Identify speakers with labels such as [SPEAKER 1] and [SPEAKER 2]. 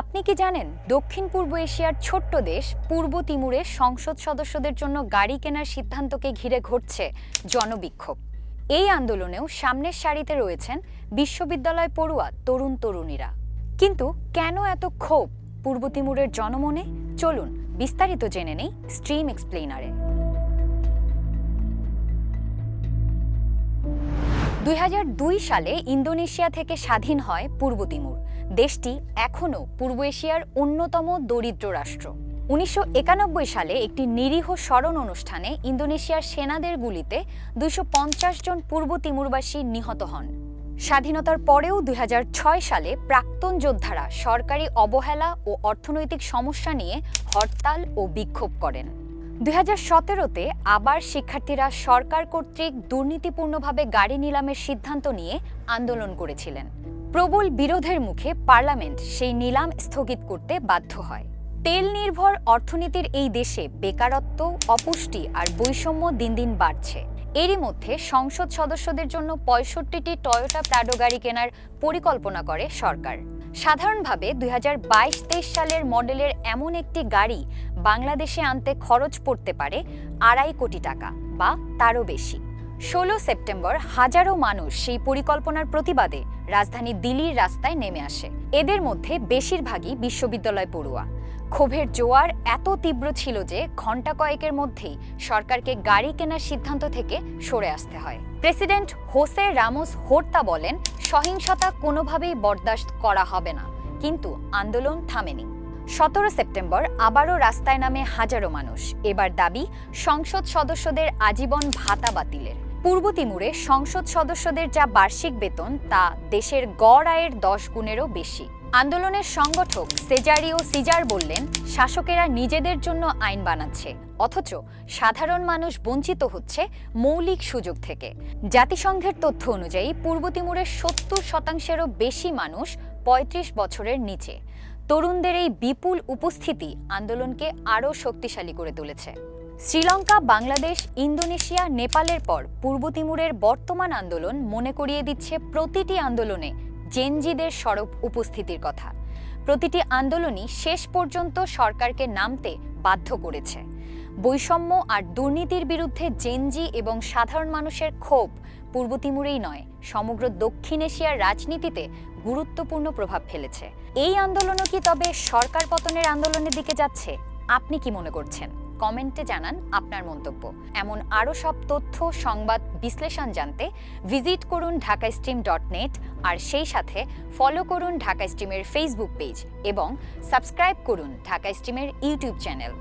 [SPEAKER 1] আপনি কি জানেন, দক্ষিণ পূর্ব এশিয়ার ছোট্ট দেশ, পূর্ব তিমুরে সংসদ সদস্যদের জন্য গাড়ি কেনার সিদ্ধান্তকে ঘিরে ঘটছে জনবিক্ষোভ। এই আন্দোলনেও সামনের সারিতে রয়েছেন বিশ্ববিদ্যালয় পড়ুয়া তরুণ তরুণীরা। কিন্তু কেন এত ক্ষোভ? পূর্ব তিমুরের জনমনে? চলুন বিস্তারিত জেনে নেই স্ট্রিম এক্সপ্লেইনারে। দুই হাজার দুই সালে ইন্দোনেশিয়া থেকে স্বাধীন হয় পূর্ব তিমুর। দেশটি এখনও পূর্ব এশিয়ার অন্যতম দরিদ্র রাষ্ট্র। উনিশশো একানব্বই সালে একটি নিরীহ স্মরণ অনুষ্ঠানে ইন্দোনেশিয়ার সেনাদের গুলিতে দুইশো পঞ্চাশ জন পূর্ব তিমুরবাসী নিহত হন। স্বাধীনতার পরেও দুই হাজার ছয় সালে প্রাক্তন যোদ্ধারা সরকারি অবহেলা ও অর্থনৈতিক সমস্যা নিয়ে হরতাল ও বিক্ষোভ করেন। দুই হাজার সতেরোতে আবার শিক্ষার্থীরা সরকার কর্তৃক দুর্নীতিপূর্ণভাবে গাড়ি নিলামের সিদ্ধান্ত নিয়ে আন্দোলন করেছিলেন। প্রবল বিরোধের মুখে পার্লামেন্ট সেই নিলাম স্থগিত করতে বাধ্য হয়। তেল নির্ভর অর্থনীতির এই দেশে বেকারত্ব, অপুষ্টি আর বৈষম্য দিন দিন বাড়ছে। এরই মধ্যে সংসদ সদস্যদের জন্য পঁয়ষট্টিটি টয়োটা প্রাডো গাড়ি কেনার পরিকল্পনা করে সরকার। সাধারণভাবে দুই হাজার সালের মডেলের এমন একটি গাড়ি বাংলাদেশে আনতে খরচ পড়তে পারে আড়াই কোটি টাকা বা তারও বেশি। ষোলো সেপ্টেম্বর হাজারো মানুষ সেই পরিকল্পনার প্রতিবাদে রাজধানী দিল্লির রাস্তায় নেমে আসে। এদের মধ্যে বেশিরভাগই বিশ্ববিদ্যালয় পড়ুয়া। ক্ষোভের জোয়ার এত তীব্র ছিল যে ঘণ্টা কয়েকের মধ্যেই সরকারকে গাড়ি কেনার সিদ্ধান্ত থেকে সরে আসতে হয়। প্রেসিডেন্ট হোসে রামোস হোর্তা বলেন, সহিংসতা কোনোভাবেই বরদাস্ত করা হবে না। কিন্তু আন্দোলন থামেনি। সতেরো সেপ্টেম্বর আবারও রাস্তায় নামে হাজারো মানুষ। এবার দাবি, সংসদ সদস্যদের আজীবন ভাতা বাতিলের। পূর্ব তিমুরে সংসদ সদস্যদের যা বার্ষিক বেতন, তা দেশের গড় আয়ের দশ গুণেরও বেশি। আন্দোলনের সংগঠক সেজারিও সিজার বললেন, শাসকেরা নিজেদের জন্য আইন বানাচ্ছে, অথচ সাধারণ মানুষ বঞ্চিত হচ্ছে মৌলিক সুযোগ থেকে। জাতিসংঘের তথ্য অনুযায়ী, পূর্ব তিমুরের সত্তর শতাংশেরও বেশি মানুষ ৩৫ বছরের নিচে। তরুণদের এই বিপুল উপস্থিতি আন্দোলনকে আরও শক্তিশালী করে তুলেছে। শ্রীলঙ্কা, বাংলাদেশ, ইন্দোনেশিয়া, নেপালের পর পূর্ব তিমুরের বর্তমান আন্দোলন মনে করিয়ে দিচ্ছে প্রতিটি আন্দোলনে জেনজিদের সরব উপস্থিতির কথা। প্রতিটি আন্দোলনই শেষ পর্যন্ত সরকারকে নামতে বাধ্য করেছে। বৈষম্য আর দুর্নীতির বিরুদ্ধে জেনজি এবং সাধারণ মানুষের ক্ষোভ পূর্ব তিমুরেই নয়, সমগ্র দক্ষিণ এশিয়ার রাজনীতিতে গুরুত্বপূর্ণ প্রভাব ফেলেছে। এই আন্দোলনও কি তবে সরকার পতনের আন্দোলনের দিকে যাচ্ছে? আপনি কি মনে করছেন? কমেন্টে জানান আপনার মন্তব্য। এমন আরও সব তথ্য, সংবাদ, বিশ্লেষণ জানতে ভিজিট করুন ঢাকা স্ট্রিম ডট নেট আর সেই সাথে ফলো করুন ঢাকা স্ট্রিমের ফেসবুক পেজ এবং সাবস্ক্রাইব করুন ঢাকা স্ট্রিমের ইউটিউব চ্যানেল।